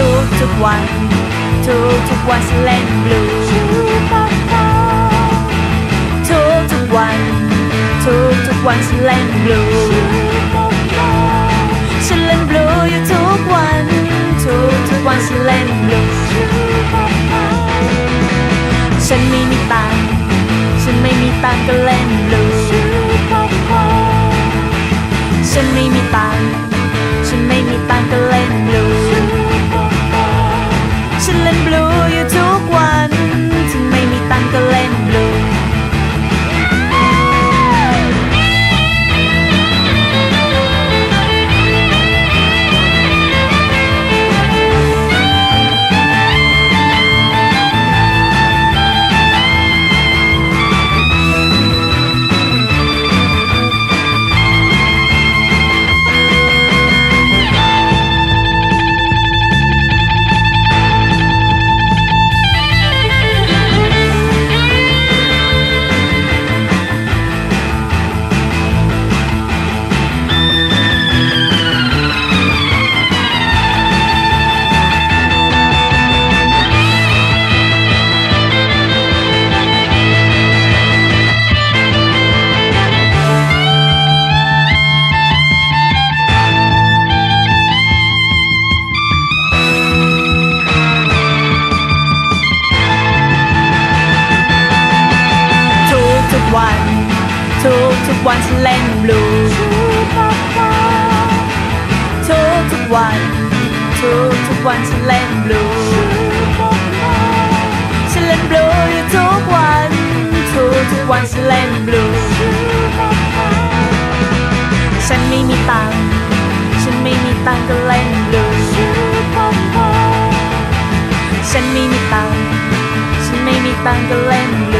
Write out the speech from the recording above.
ทุกทุกวัน ทุกทุกวันฉันเล่นบลูทุกทุกวัน ทุกทุกวันฉันเล่นบลูฉันเล่นบลูอยู่ทุกวัน ทุกทุกวันฉันเล่นบลูฉันไม่มีตังฉันไม่มีตังก็เล่นบลูฉันไม่มีตังฉันไม่มีตังก็เล่น ทุกทุกวันฉันเล่นบลูทุกทุกวันทุกทุกวันฉันเล่นบลูฉันเล่นบลูอยู่ทุกวันทุกทุกวันฉันเล่นบลูฉันไม่มีตังฉันไม่มีตังก็เล่นบลูฉันไม่มีตังฉันไม่มีตังก็เล่นบลู